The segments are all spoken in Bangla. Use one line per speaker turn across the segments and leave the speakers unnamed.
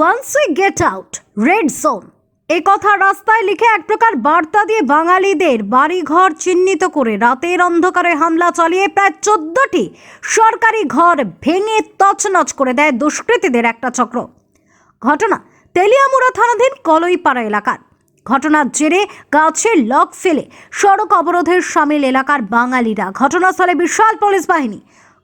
Once we get out red zone এ কথা রাস্তায় লিখে এক প্রকার বার্তা দিয়ে বাঙালিদের বাড়িঘর চিহ্নিত করে রাতের অন্ধকারে হামলা চালিয়ে প্রায় চোদ্দটি সরকারি ঘর ভেঙে তছনছ করে দেয় দুষ্কৃতীদের একটা চক্র। ঘটনা তেলিয়ামুড়া থানাধীন কলইপাড়া এলাকার। ঘটনার জেরে গাছের লক ফেলে সড়ক অবরোধের সামিল এলাকার বাঙালিরা। ঘটনাস্থলে বিশাল পুলিশ বাহিনী।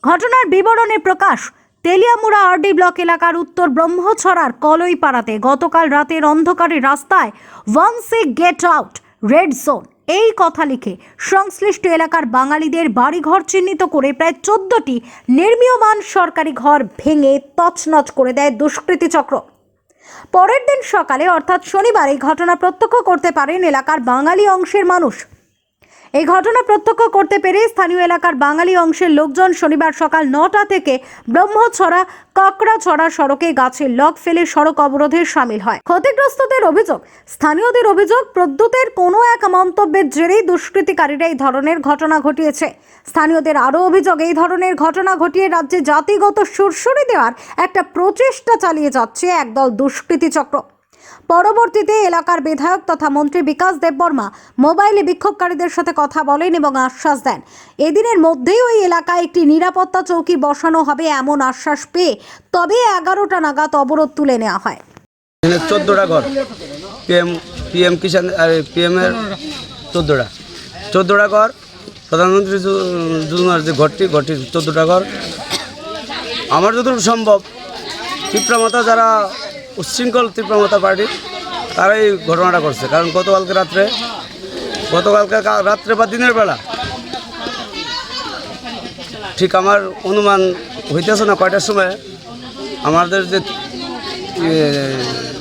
ঘটনার বিবরণে প্রকাশ তেলিয়ামুড়া আরডি ব্লক এলাকার উত্তর ব্রহ্মছড়ার কলইপাড়াতে গতকাল রাতের অন্ধকারে রাস্তায় one see get out, red zone. এই কথা লিখে সংশ্লিষ্ট এলাকার বাঙালিদের বাড়িঘর চিহ্নিত করে প্রায় চোদ্দটি নির্মীয়মান সরকারি ঘর ভেঙে তছনছ করে দেয় দুষ্কৃতী চক্র। পরের দিন সকালে, অর্থাৎ শনিবার, এই ঘটনা প্রত্যক্ষ করতে পারেন এলাকার বাঙালি অংশের মানুষ। এই ঘটনা প্রত্যক্ষ করতে পেরে স্থানীয় এলাকার বাঙালি অংশের লোকজন শনিবার সকাল নটা থেকে ব্রহ্মছড়া কাকড়াছড়া সড়কে গাছের লক ফেলে সড়ক অবরোধে সামিল হয়। ক্ষতিগ্রস্তদের অভিযোগ, স্থানীয়দের অভিযোগ, প্রদ্যুতের কোনো এক মন্তব্যের জেরেই দুষ্কৃতিকারীরা এই ধরনের ঘটনা ঘটিয়েছে। স্থানীয়দের আরও অভিযোগ, এই ধরনের ঘটনা ঘটিয়ে রাজ্যে জাতিগত সুরসুরি দেওয়ার একটা প্রচেষ্টা চালিয়ে যাচ্ছে একদল দুষ্কৃতী চক্র। পরবর্তীতে এলাকার বিধায়ক তথা মন্ত্রী বিকাশ দেববর্মা মোবাইলে বিক্ষোভকারীদের সাথে কথা বলেন এবং আশ্বাস দেন। এদিনের মধ্যেই ওই এলাকায় একটি নিরাপত্তা চৌকি বসানো হবে এমন আশ্বাস পেয়ে তবে এগারোটা নাগাদ অবরোধ তুলে নেওয়া হয়।
চোদ্দোটা ঘর। পিএম পিএম আর পিএমের চোদ্দোটা। চোদ্দোটা ঘর। প্রধানমন্ত্রী যোজনার যে ঘরটি ঘরটি চোদ্দোটা ঘর। আমার যতটুকু সম্ভব তীব্রমাতা যারা উচ্ছৃঙ্খল তীব্রমাতা পার্টি তারাই এই ঘটনাটা করছে। কারণ গতকালকে রাত্রে গতকালকে রাত্রে বা দিনের বেলা ঠিক আমার অনুমান হইতেছে না কয়টার সময় আমাদের যে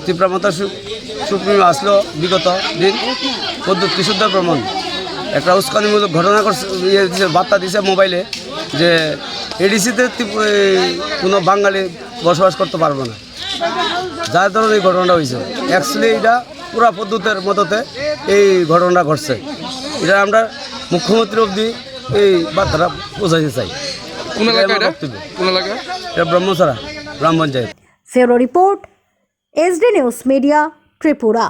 তীব্রমতা সুপ্রিম আসলো বিগত দিন পদ্ধত বিশুদ্ধ প্রমাণ একটা উস্কানিমূলক ঘটনা করছে ইয়ে বার্তা দিছে মোবাইলে যে এডিসিতে কোনো বাঙালি বসবাস করতে পারব না। যার ধরনের এই ঘটনাটা হয়েছে। অ্যাকচুয়ালি এটা পুরা পদ্ধতির মতোতে এই ঘটনাটা ঘটছে। এটা আমরা মুখ্যমন্ত্রী অবধি এই বার্তাটা বোঝাইতে চাই।
কোন
ব্রাহ্মণ
এলাকা এটা? কোন এলাকা
এটা ব্রহ্মছড়া গ্রাম পঞ্চায়েত।
ফেরো report SD news media Tripura.